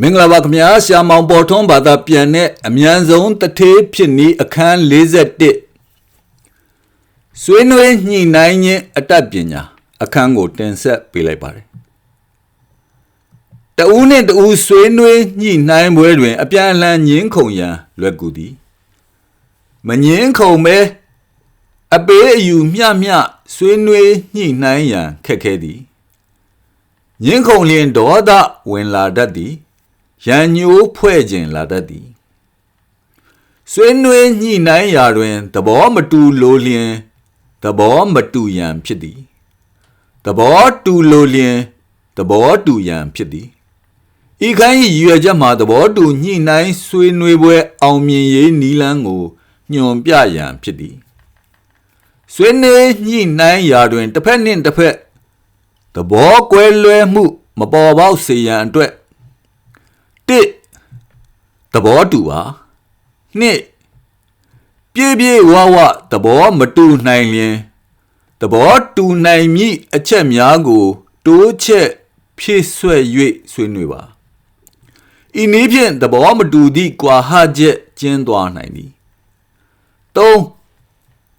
မင်္ဂလာပါခင်ဗျာဆရာမောင်ပေါ်ထွန်းဘာသာပြန်တဲ့အမြန်ဆုံးတထေးဖြစ်နေအခန်း41ဆွေးနွေးညှိနှိုင်းခြင်းအတတ်ပညာအခန်းကိုတင်ဆက်ပေးလိုက်ပါတယ်တဦးနဲ့တဦးဆွေးနွေးညှိနှိုင်းပွဲတွင် အပြန်အလှန်ညင်းခုန်ရန်လွယ်ကူသည်မညင်းခုန်ပဲအပေးအယူမျှမျှဆွေးနွေးညှိနှိုင်းရန်ခက်ခဲသည်ညင်းခုန်လျင်ဒေါသဝင်လာတတ်သည် ရန်ညိုးဖွဲ့ခြင်းလာတတ်သည်ဆွေးနွေးညှိနှိုင်းရာတွင်သဘောမတူလိုလျင်သဘောမတူရန်ဖြစ်သည်သဘောတူလိုလျင်သဘောတူရန်ဖြစ်သည်ဤခိုင်း၏ရည်ရွယ်ချက်မှာသဘောတူညှိနှိုင်းဆွေးနွေးပွဲအောင်မြင်ရေးနီလန်းကိုညွန်ပြရန်ဖြစ်သည်ဆွေးနွေးညှိနှိုင်းရာတွင်တစ်ဖက်နှင့်တစ်ဖက်သဘောကွဲလွဲမှု မပေါ်ပေါက်စေရန်အတွက် တစ်သဘောတူပါနှစ်ပြေးပြေးဝဝသဘောမတူနိုင်လျင်သဘောတူနိုင်မည့်အချက်များကို တိုးချက်ဖြည့်ဆွဲ၍ဆွေးနွေးပါဤနည်းဖြင့်သဘောမတူသည့်ကွာဟချက်ကျင်းသွားနိုင်သည်၃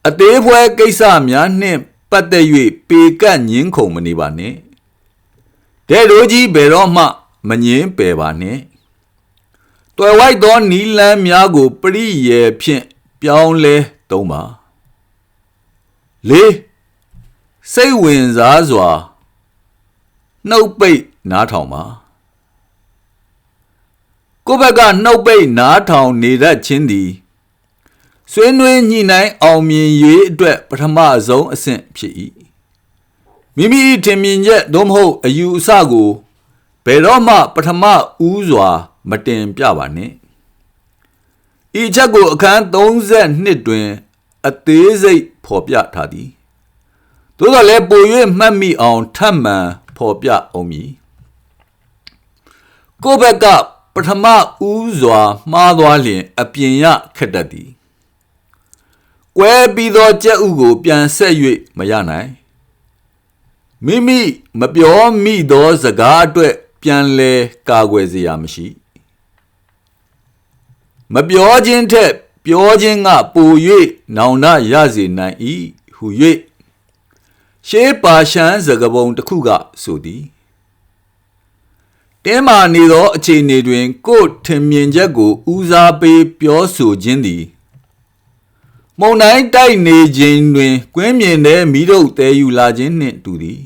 အသေးဖွဲကိစ္စများနှင့်ပတ်သက်၍ပေကတ်ညင်းခုန်မနေပါနှင့်တဲ့တို့ကြီးဘယ်တော့မှမငင်းပယ်ပါနှင့် တွယ်ဝိုက်သောနီလန်းများကိုပရိယေဖြင့်ပြောင်းလဲသုံးပါလေးစိတ်ဝင်စားစွာနှုတ်ပိတ်နားထောင်ပါကိုယ့်ဘက်ကနှုတ်ပိတ်နားထောင်နေတတ်ခြင်းသည်ဆွေးနွေးညှိနှိုင်းအောင်မြင်ရေးအတွက်ပထမဆုံးအဆင့်ဖြစ်၏မိမိထင်မြင်ချက်သို့မဟုတ်အယူအဆကိုဘယ်တော့မှပထမဦးစွာ မတင်ပြပါနဲ့ဤချက်ကိုအခန်း32တွင် အသေးစိတ်ဖော်ပြထားသည်သို့တော်လည်းပို၍မှတ်မိအောင်ထပ်မံဖော်ပြအောင်မည်ကိုယ့်ဘက်ကပထမဦးစွာမှားသွားလျင် အပြင်ရခက်တတ်သည်ကွဲပြီးသောကြက်ဥကို ပြန်ဆက်၍မရနိုင်မိမိမပြောမိသောစကားအတွက်ပြန်လဲကာကွယ်စရာမရှိ မပြောခြင်းထက် ပြောခြင်းကပို၍နောင်တရစေနိုင်၏ဟု၍ရှေးပါရှန်စကပုံတစ်ခုကဆိုသည်တင်းမာနေသောအခြေအနေတွင် ကိုယ်ထင်မြင်ချက်ကိုဦးစားပေးပြောဆိုခြင်းသည်မုံတိုင်းတိုက်နေခြင်းတွင်ကွင်းမြင်တဲ့မိတို့တဲယူလာခြင်းနှင့်တူသည်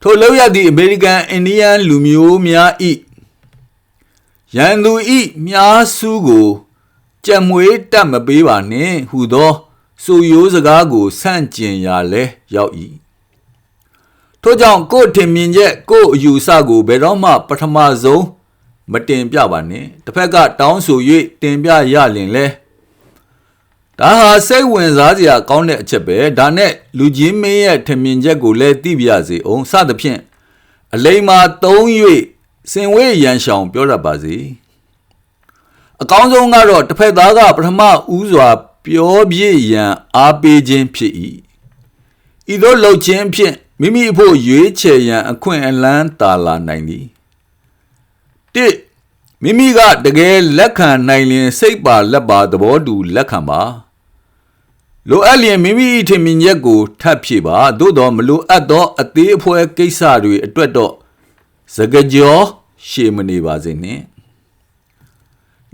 ထိုလောက်ရသည့်အမေရိကန်အိန္ဒိယလူမျိုးများဤ ရန်သူဤမြားစုကိုကြံမွေးတတ်မပေးပါနှင့်ဟူသောဆိုရိုးစကားကိုဆန့်ကျင်ရာလဲရောက်၏ထို့ကြောင့်ကိုယ်ထင်မြင်ချက်ကိုယ်အယူဆကိုဘယ်တော့မှ ပထမဆုံးမတင်ပြပါနဲ့တစ်ဖက်ကတောင်းဆို၍တင်ပြရလင်လဲဒါဟာစိတ်ဝင်စားစရာကောင်းတဲ့အချက်ပဲဒါနဲ့လူကြီးမင်းရဲ့ထင်မြင်ချက်ကိုလည်းသိပြရစေအောင်စသဖြင့်အလိမ္မာသုံး၍ စင်ဝေးရန်ရှောင်ပြောတတ်ပါစေအကောင်းဆုံးကတော့တစ်ဖက်သားကပထမဦးစွာ ပြောပြရန်အားပေးခြင်းဖြစ်၏ဤသို့လှုပ်ခြင်းဖြင့်မိမိအဖို့ရွေးချယ်ရန်အခွင့်အလမ်းတာလာနိုင်သည်တိမိမိကတကယ်လက်ခံနိုင်လျင် စိတ်ပါလက်ပါသဘောတူလက်ခံပါလိုအပ်လျင်မိမိထင်မြင်ချက်ကိုထပ်ဖြည့်ပါသို့တော်မလိုအပ်သောအသေးအဖွဲကိစ္စတွေအတွက်တော့ စကကြောရှေမနေပါစေနှင့်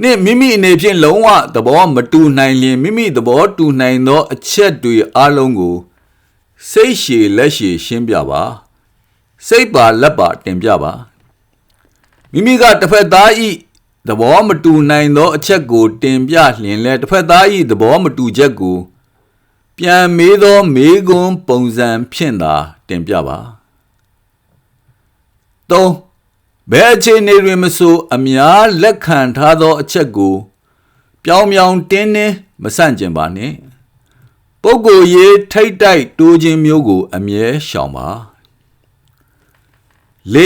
နှင့်မိမိအနေဖြင့်လုံးဝသဘောမတူနိုင်လျင်မိမိသဘောတူနိုင်သော အချက်တွေအလုံးကို စိတ်ရှည်လက်ရှည်ရှင်းပြပါစိတ်ပါလက်ပါတင်ပြပါမိမိကတစ်ဖက်သားဤသဘောမတူနိုင်သောအချက်ကို တင်ပြလျင်လဲတစ်ဖက်သားဤသဘောမတူချက်ကို ပြန်မေးသောမေးခွန်းပုံစံဖြင့်သာတင်ပြပါ ၃ဘယ်အခြေအနေတွင်မဆိုအများလက်ခံထားသောအချက်ကို ပြောင်ပြောင်တင်းတင်းမဆန့်ကျင်ပါနှင့်ပုဂ္ဂိုလ်ရေးထိတ်တိုက်တိုးခြင်းမျိုးကို အမြဲရှောင်ပါ၄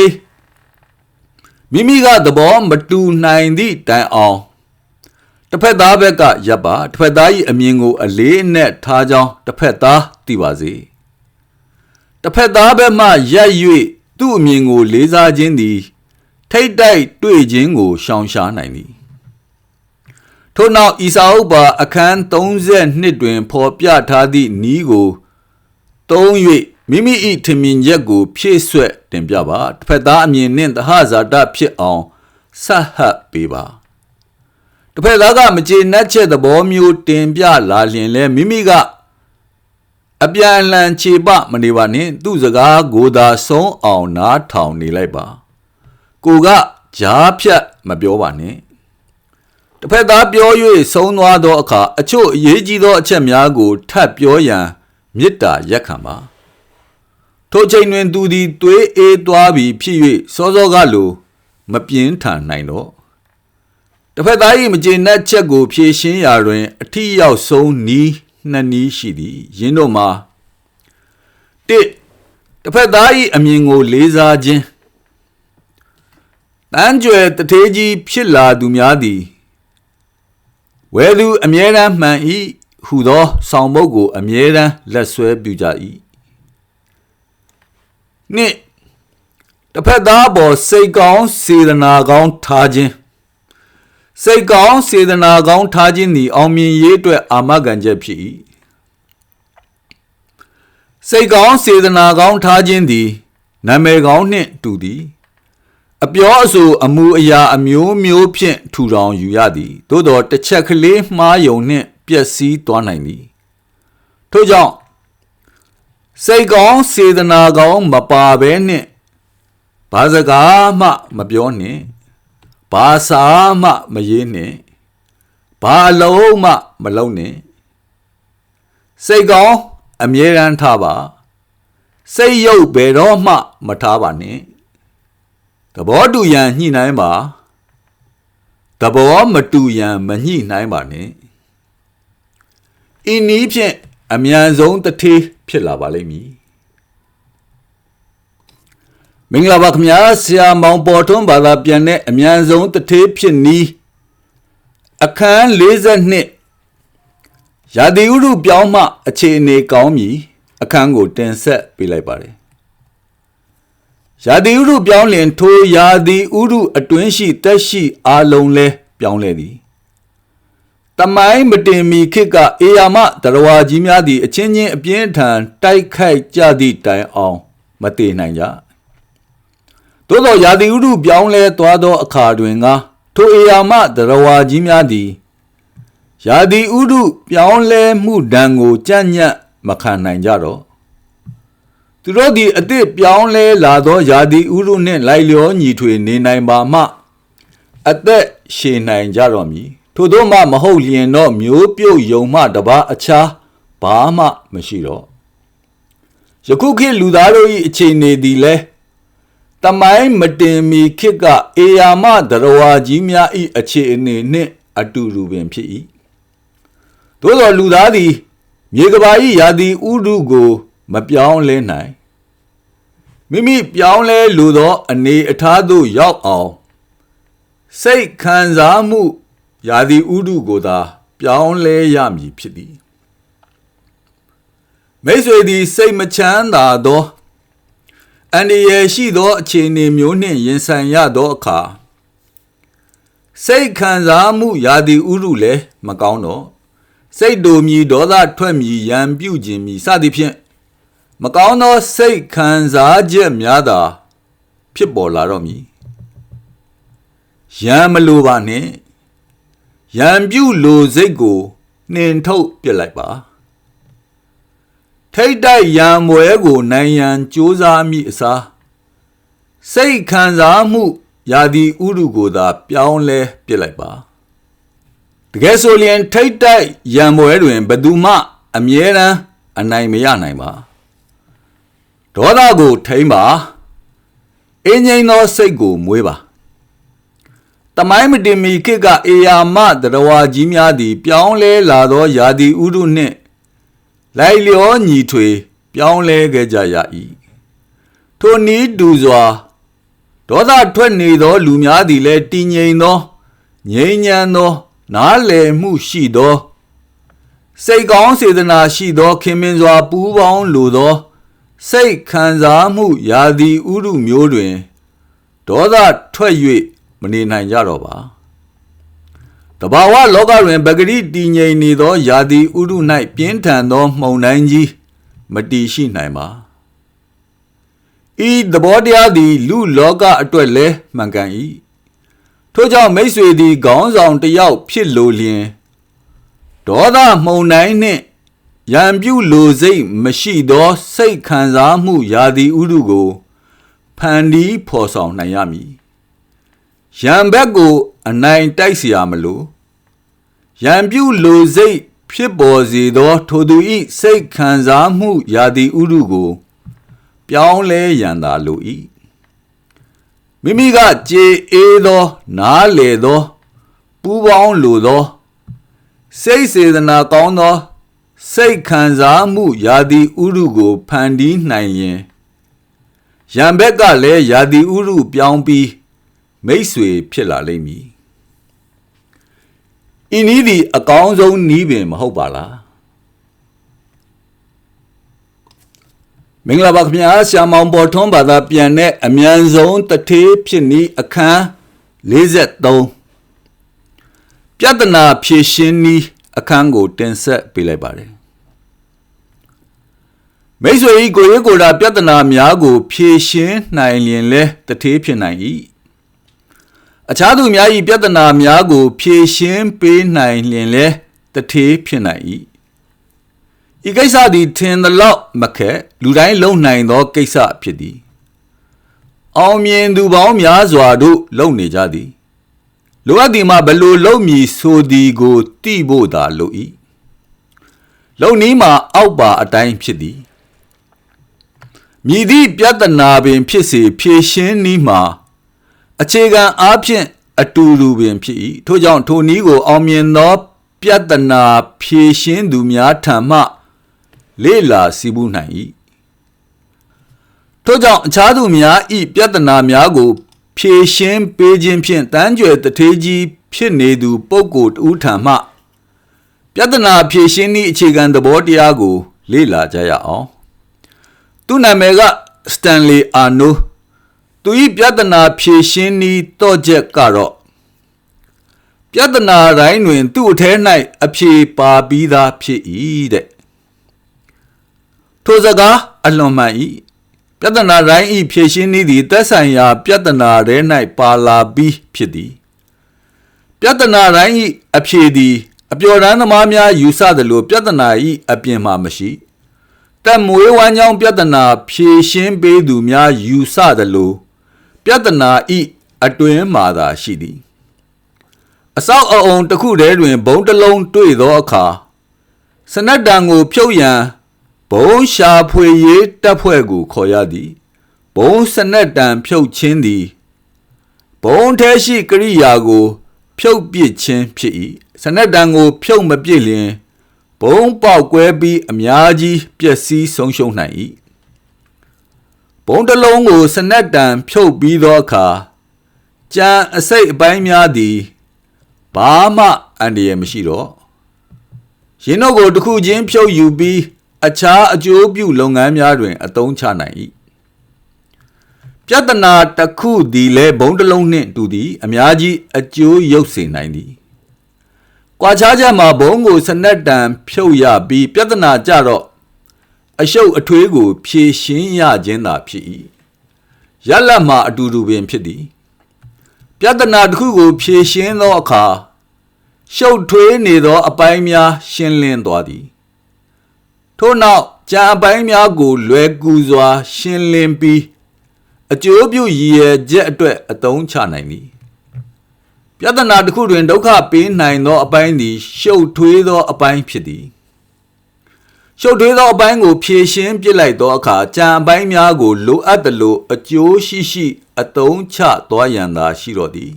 မိမိကသဘောမတူနိုင်သည့်တိုင်အောင်တစ်ဖက်သားဘက်ကရပ်ပါတစ်ဖက်သား၏အမြင်ကို အလေးအနက်ထားကြောင်းတစ်ဖက်သားသိပါစေတစ်ဖက်သားဘက်မှရပ်၍ သူ့အမြင်ကို လေးစားခြင်းသည်ထထိတ်တိုက်တွေ့ခြင်းကိုရှောင်ရှားနိုင်သည်ထို့နောက်ဤစာအုပ်ပါအခန်း32တွင် ဖော်ပြထားသည့်နီးကိုသုံး၍မိမိ၏ထင်မြင်ချက်ကို ဖြည့်ဆွက်တင်ပြပါတစ်ဖက်သားအမြင်နှင့်သဟဇာတဖြစ်အောင်ဆက်ဟပ်ပေးပါတစ်ဖက်သားကမကျေနပ်ချက်သဘောမျိုးတင်ပြလာလျင်လဲမိမိက အပြန်အလှန်ခြေပမနေပါနဲ့သူ့စကားကိုသာဆုံးအောင်နားထောင်နေလိုက်ပါကိုကကြားဖြတ်မပြောပါနဲ့တစ်ဖက်သားပြော၍ဆုံးသွားသောအခါအချို့အရေးကြီးသောအချက်များကိုထပ်ပြောရန်မေတ္တာရက်ခံပါထိုချိန်တွင်သူသည်သွေးအေးသွားပြီးဖြစ်၍စောစောကလိုမပြင်းထန်နိုင်တော့တစ်ဖက်သား၏မကျေနပ်ချက်ကိုဖြေရှင်းရာတွင် အထီးရောက်ဆုံးနီး နှစ်နီးရှိသည်ယင်းတို့မှာတစ်တစ်ဖက်သား၏အမြင်ကိုလေးစားခြင်းတန်းကြွယ်တထေးကြီးဖြစ်လာသူများသည်ဝဲသူအမြဲတမ်းမှန်၏ဟူသော ဆောင်ပုဒ်ကိုအမြဲတမ်းလက်ဆွဲပြုကြ၏နှစ်တစ်ဖက်သားပေါ်စိတ်ကောင်းစေတနာကောင်းထားခြင်း စိတ်ကောင်းစေတနာကောင်းထားခြင်းသည်အောင်မြင်ရေးအတွက်အာမခံချက်ဖြစ်၏စိတ်ကောင်းစေတနာကောင်းထားခြင်းသည်နာမည်ကောင်းနှင့်တူသည်အပြောအဆိုအမှုအရာအမျိုးမျိုးဖြင့်ထူထောင်ယူရသည်သို့တော်တစ်ချက်ကလေးမှားယုံနှင့်ပျက်စီးသွားနိုင်သည်ထို့ကြောင့်စိတ်ကောင်းစေတနာကောင်းမပါဘဲနှင့်ဘာစကားမှမပြောနှင့် ဘာစာမှမရေးနှင့်ဘာအလုံးမှမလုံးနှင့်စိတ်ကောင်းအမြဲတမ်းထားပါစိတ်ရုပ်ဘယ်တော့မှမထားပါနဲ့သဘောတူရန်ညှိနှိုင်းပါသဘောမတူရန်မညှိနှိုင်းပါနဲ့ဤနည်းဖြင့်အမြန်ဆုံးတထေးဖြစ်လာပါလိမ့်မည် မင်္ဂလာပါခင်ဗျာဆရာမောင်ပေါ်ထွန်းဘာသာပြန်တဲ့အမြန်ဆုံးတထေးဖြစ်နီးအခန်း42ရာသီဥတုပြောင်းမှအခြေအနေကောင်းပြီအခန်းကိုတင်ဆက်ပေးလိုက်ပါတယ်ရာသီဥတုပြောင်းလင်ထိုရာသီဥတုအတွင်းရှိတက်ရှိအာလုံးလဲပြောင်းလဲသည်တမိုင်းမတင်မီခေတ်ကအေယာမတရဝါကြီးများသည်အချင်းချင်းအပြင်းထန်တိုက်ခိုက်ကြသည့်တိုင်အောင် မတည်နိုင်ကြ သို့သောရာသီဥတုပြောင်းလဲသွားသောအခါတွင်ကထိုအေယာမတရဝါကြီးများသည်ရာသီဥတုပြောင်းလဲမှုဒဏ်ကိုကြံ့ညက်မခံနိုင်ကြတော့သူတို့သည်အသည့်ပြောင်းလဲလာသောယာတိဥရုနှင့်လိုက်လျောညီထွေနေနိုင်ပါမှအသက်ရှည်နိုင်ကြတော်မူထို့သောမှမဟုတ်လျင်တော့မျိုးပြုတ်ယုံမှတပါအခြားဘာမှမရှိတော့ယခုခေတ်လူသားတို့၏အခြေအနေသည်လဲ တမိုင်းမတင်မီခေတ်ကအေယာမဒရဝါကြီးများ၏အခြေအနေနှင့်အတူတူပင်ဖြစ်၏သို့သောလူသားသည် မြေကဘာ၏ယာတိဥရုကို မပြောင်းလဲနိုင်မိမိပြောင်းလဲလိုသောအနေအထားသို့ရောက်အောင်စိတ်ခံစားမှုယာတိဥဒုကိုသာ ပြောင်းလဲရမည်ဖြစ်သည်မိတ်ဆွေသည် စိတ်မချမ်းသာသော အန္တရာယ်ရှိသောအခြေအနေမျိုးနှင့်ရင်ဆိုင်ရသောအခါစိတ်ခံစားမှုယာတိဥရုလည်းမကောင်းတော့စိတ်တူမြည်ဒေါသထွက်မြည်ရန်ပြုခြင်းမြည်စသည်ဖြင့်မကောင်းသောစိတ်ခံစားချက်များသာဖြစ်ပေါ်လာတော့မည်ရံမလိုပါနဲ့ရံပြုလိုစိတ်ကိုနှင်ထုတ်ပြစ်လိုက်ပါ ထိတ်တိုက်ရံမွဲကိုနိုင်ရန်ကြိုးစားမိအစားစိတ်ခံစားမှုယာဒီဥရုကိုသာ ပြောင်းလဲပြစ်လိုက်ပါတကယ်ဆိုရင်ထိတ်တိုက်ရံမွဲတွင်ဘသူမှအမြဲတမ်းအနိုင်မရနိုင်ပါဒေါသကိုထိမ့်ပါအင်းငိမ့်သောစိတ်ကိုမွေးပါတမိုင်းမတင်မီခေတ်ကအေယာမတရဝါကြီးများသည် ပြောင်းလဲလာသောယာတိဥဒုနှင့် လိုက်လျောညီထွေ ပြောင်းလဲခဲ့ကြရ၏ထိုနည်းတူစွာဒေါသထွက်နေသော လူများသည်လည်းတည်ငြိမ်သောငြိမ်းချမ်းသော နားလည်မှုရှိသောစိတ်ကောင်းစေတနာရှိသော ခင်မင်စွာ ပူးပေါင်းလိုသော စိတ်ခံစားမှုယာသည်ဥရုမျိုးတွင်ဒေဒေါသထွက်၍မနေနိုင်ကြတော့ပါ တဘာဝလောကတွင်ပဂရိတည်ငြိမ်နေသောယာတိဥရု၌ပြင်းထန်သောမှုန်တိုင်းကြီးမတည်ရှိနိုင်ပါဤသဘောတရားသည်လူလောကအတွက်လည်းမှန်ကန်၏ထို့ကြောင့်မိတ်ဆွေသည်ခေါင်းဆောင်တစ်ယောက်ဖြစ်လိုလျင်ဒေါသမှုန်တိုင်းနှင့်ရံပြုလိုစိတ်မရှိသော စိတ်ခံစားမှုယာတိဥရုကိုဖန်တီးဖော်ဆောင်နိုင်ရမည်ရံဘက်ကို အနိုင်တိုက်เสียမလို့ရံပြုလိုစိတ်ဖြစ်ပေါ်စေသောထိုသူ၏စိတ်ခံစားမှုယာတိဥရုကို ပြောင်းလဲရန်သာလို၏မိမိကကြေအေးသောနားလေသောပူပေါင်းလိုသောစိတ်စေတနာကောင်းသောစိတ်ခံစားမှုယာတိဥရုကိုဖန်တီးနိုင်ရင်ရံဘက်ကလည်းယာတိဥရုပြောင်းပြီးမိတ်ဆွေဖြစ်လာလိမ့်မည် ဤနည်းသည်အကောင်းဆုံးနည်းပင်မဟုတ်ပါလားမင်္ဂလာပါခင်ဗျာဆရာမောင်ပေါ်ထွန်းဘာသာပြန်တဲ့အမြန်ဆုံးတထေးဖြစ်နည်းအခန်း53ပြဿနာဖြေရှင်းနည်းအခန်းကိုတင်ဆက်ပေးလိုက်ပါတယ်မိတ်ဆွေဤကိုရဲကိုယ်တာပြဿနာများကို ဖြေရှင်းနိုင်လျင်လဲတထေးဖြစ်နိုင်၏ အခြားသူများ၏ပြဿနာများကို ဖြေရှင်းပေးနိုင်လျင်လဲတထေးဖြစ်နိုင်၏ဤကိစ္စသည်ထင်သလောက်မခက်လူတိုင်းလုံနိုင်သောကိစ္စဖြစ်သည်အောင်မြင်သူပေါင်းများစွာတို့လုံနေကြသည်လိုအပ်သည်မှာဘလို့လုံမည်ဆိုသည်ကိုတိဖို့သာလို၏လုံနီးမှာအောက်ပါအတိုင်းဖြစ်သည်မြည်သည့်ပြဿနာပင်ဖြစ်စေဖြေရှင်းနီးမှာ အခြေခံအားဖြင့်အတူတူပင်ဖြစ်၏ထို့ကြောင့်ထိုနည်းကို အောင်မြင်သောပြဿနာဖြေရှင်းသူများထံမှ လေ့လာစီးပူးနိုင်၏ထို့ကြောင့်အခြားသူများဤပြဿနာများကို ဖြေရှင်းပေးခြင်းဖြင့်တန်းကြွယ်တထေးကြီးဖြစ်နေသူပုဂ္ဂိုလ်တူထံမှ ပြဿနာဖြေရှင်းသည့်အခြေခံသဘောတရားကို လေ့လာကြရအောင်သူနာမည်ကစတန်လီအာနို သူဤပြဿနာဖြေရှင်းနည်းတော့ချက်ကတော့ပြဿနာတိုင်းတွင် သူ့အထဲ၌အဖြေပါပြီးသားဖြစ်၏တဲ့ထိုစကားအလွန်မှန်၏ပြဿနာတိုင်းဤဖြေရှင်းနည်းသည်သက်ဆိုင်ရာ ပြဿနာထဲ၌ပါလာပြီးဖြစ်သည်ပြဿနာတိုင်းဤအဖြေသည် အပျော်တမ်းသမားများယူဆသလိုပြဿနာဤအပြင်မှာမရှိတက်မွေးဝမ်းကြောင်းပြဿနာဖြေရှင်းပေးသူများယူဆသလို ပြဿနာဤအတွင်းမှာသာရှိသည်အဆောက်အအုံတစ်ခုတည်းတွင်ဘုံတစ်လုံးတွေ့သောအခါစနက်တံကိုဖြုတ်ရန်ဘုံရှာဖွေရေးတပ်ဖွဲ့ကိုခေါ်ရသည်ဘုံစနက်တံဖြုတ်ခြင်းသည်ဘုံထဲရှိကရိယာကို ဖြုတ်ပစ်ခြင်းဖြစ်၏စနက်တံကို ဖြုတ်မပစ်လျင်ဘုံပေါက်ကွဲပြီးအများကြီးပျက်စီးဆုံးရှုံးနိုင်၏ ဘုံတစ်လုံးကိုစနက်တံဖြုတ်ပြီးသောအခါကြံအစိတ်အပိုင်းများသည်ဘာမှအန္တရာယ်မရှိတော့ရင်တို့ကိုတစ်ခုချင်းဖြုတ်ယူပြီးအခြားအကျိုးပြုလုပ်ငန်းများတွင် အသုံးချနိုင်၏ပြဿနာတစ်ခုသည်လည်းဘုံတစ်လုံးနှင့်တူသည် အများကြီးအကျိုးရုပ်စေနိုင်သည်ကွာခြားချက်မှာဘုံကိုစနက်တံဖြုတ်ရပြီးပြဿနာကြတော့ အရှုပ်အထွေးကို ဖြေရှင်းရခြင်းသာဖြစ်၏ရလတ်မှာအတူတူပင်ဖြစ်သည်ပြဿနာတစ်ခုကို ဖြေရှင်းသောအခါရှုပ်ထွေးနေသော အပိုင်းများ ရှင်းလင်းသွားသည်ထို့နောက်ကြံအပိုင်းများကို လွယ်ကူစွာ ရှင်းလင်းပြီးအကျိုးပြုရည်ရွယ်ချက်အတွက်အသုံးချနိုင်သည်ပြဿနာတစ်ခုတွင်ဒုက္ခပေးနိုင်သောအပိုင်းသည် ရှုပ်ထွေးသောအပိုင်းဖြစ်သည် ရှုပ်ထွေးသောအပိုင်းကိုဖြည့်ရှင်းပြစ်လိုက်သောအခါကြံအပိုင်းများကိုလိုအပ်သလိုအကျိုးရှိရှိအသုံးချသွားရန်သာရှိတော်သည်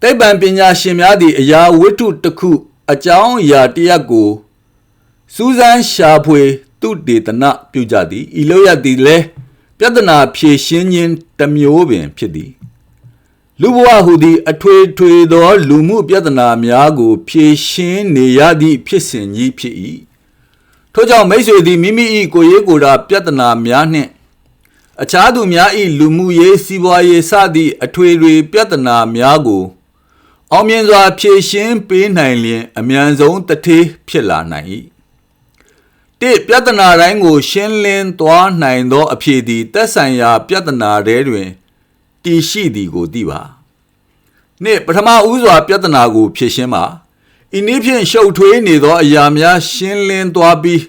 တိဗ္ဗံပညာရှင်များသည်အရာဝတ္ထုတစ်ခု အကြောင်းအရာတစ်ရပ်ကိုစူးစမ်းရှာဖွေသူတေသနပြုကြသည်ဤလိုရသည်လဲပြဿနာဖြေရှင်းခြင်းတစ်မျိုးပင်ဖြစ်သည်လူဘဝဟူသည် အထွေထွေသော လူမှုပြဿနာများကို ဖြေရှင်းနေရသည့်ဖြစ်စဉ်ကြီးဖြစ်၏ ထို့ကြောင့်မိတ်ဆွေသည်မိမိ၏ကိုယ်ရေးကိုယ်တာပြဿနာများနှင့်အခြားသူများ၏လူမှုရေးစီးပွားရေးစသည့်အထွေထွေပြဿနာများကို အောင်မြင်စွာဖြေရှင်းပေးနိုင်လျင် အမြန်ဆုံးတထေးဖြစ်လာနိုင်၏တိပြဿနာတိုင်းကို ရှင်းလင်းသွားနိုင်သောအဖြေသည်သက်ဆိုင်ရာ ပြဿနာတွေတွင်တည်ရှိသည်ကိုသိပါနှစ်ပထမဦးစွာ ပြဿနာကိုဖြေရှင်းပါ ဤနည်းဖြင့်ရှုပ်ထွေးနေသော အရာများရှင်းလင်းသွားပြီး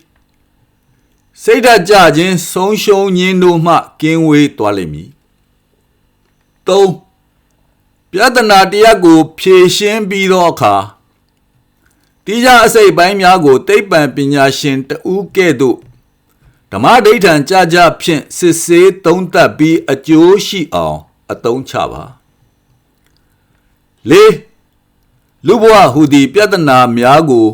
စိတ်ဓာတ်ကြခြင်းဆုံးရှုံးခြင်းတို့မှကင်းဝေးသွားလိမ့်မည်၃ပြဿနာတစ်ရပ်ကိုဖြေရှင်းပြီးသောအခါတိကျအစိတ်ပိုင်းများကိုသိပ္ပံပညာရှင်တဦးကဲ့သို့ဓမ္မဒိဋ္ဌံကြကြဖြင့်စစ်ဆေးသုံးသပ်ပြီးအကျိုးရှိအောင် အသုံးချပါ၄ လူဘဝဟူသည့်ပြဿနာများကို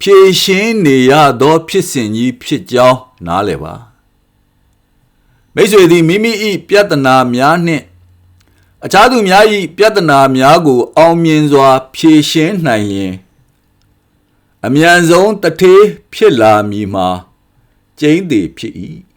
ဖြေရှင်းနေရသော ဖြစ်စဉ်ကြီးဖြစ်ကြောင်းနားလည်ပါမိတ်ဆွေသည်မိမိ၏ပြဿနာများနှင့်အခြားသူများ၏ပြဿနာများကို အောင်မြင်စွာ ဖြေရှင်းနိုင်ရင် အမြန်ဆုံးတထေးဖြစ်လာမည်မှာကျိန်းသေးဖြစ်၏